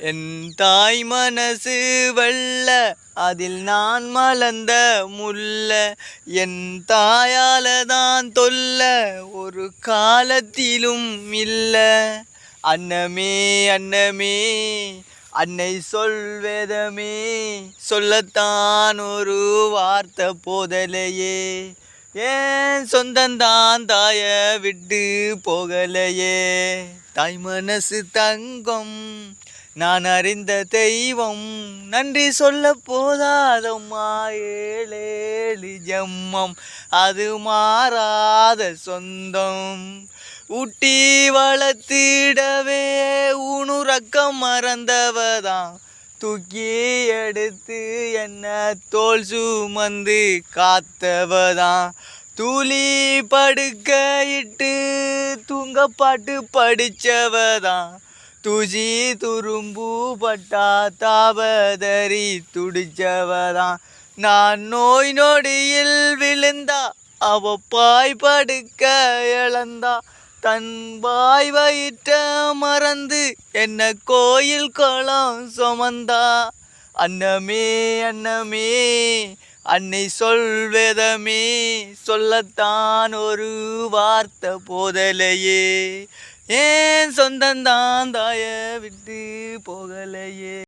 என் தாய் மனசு வெள்ள அதில் நான் மலர்ந்த முல்ல. என் தாயால தான் தொல்ல ஒரு காலத்திலும் இல்ல. அன்னமே அன்னமே அன்னை சொல்வேதமே சொல்லத்தான் ஒரு வார்த்தை போதலையே. ஏன் சொந்தந்தான் தாய விட்டு போகலையே? தாய் மனசு தங்கம் நான் அறிந்த தெய்வம் நன்றி சொல்ல போதாதம்மா ஏழேழு ஜம்மம் அது மாறாத சொந்தம். ஊட்டி வளர்த்திடவே உணுரக்கம் மறந்தவதான். தூக்கி எடுத்து என்ன தோல் சுமந்து காத்தவதான். தூளி படுக்கையிட்டு தூங்க பாட்டு படித்தவதான் துஜி துரும்பு பட்டா தாபதறி துடிச்சவதான். நான் நோய் நொடியில் விழுந்தா அவ பாய் படுக்க இழந்தா. தன் பாய் வயிற்ற மறந்து என்ன கோயில் குளம் சுமந்தா. அன்னமே அன்னமே அன்னை சொல்வேதமே சொல்லத்தான் ஒரு வார்த்தை போதலையே. ஏன் சொந்தந்தான் தாய விட்டு போகலையே.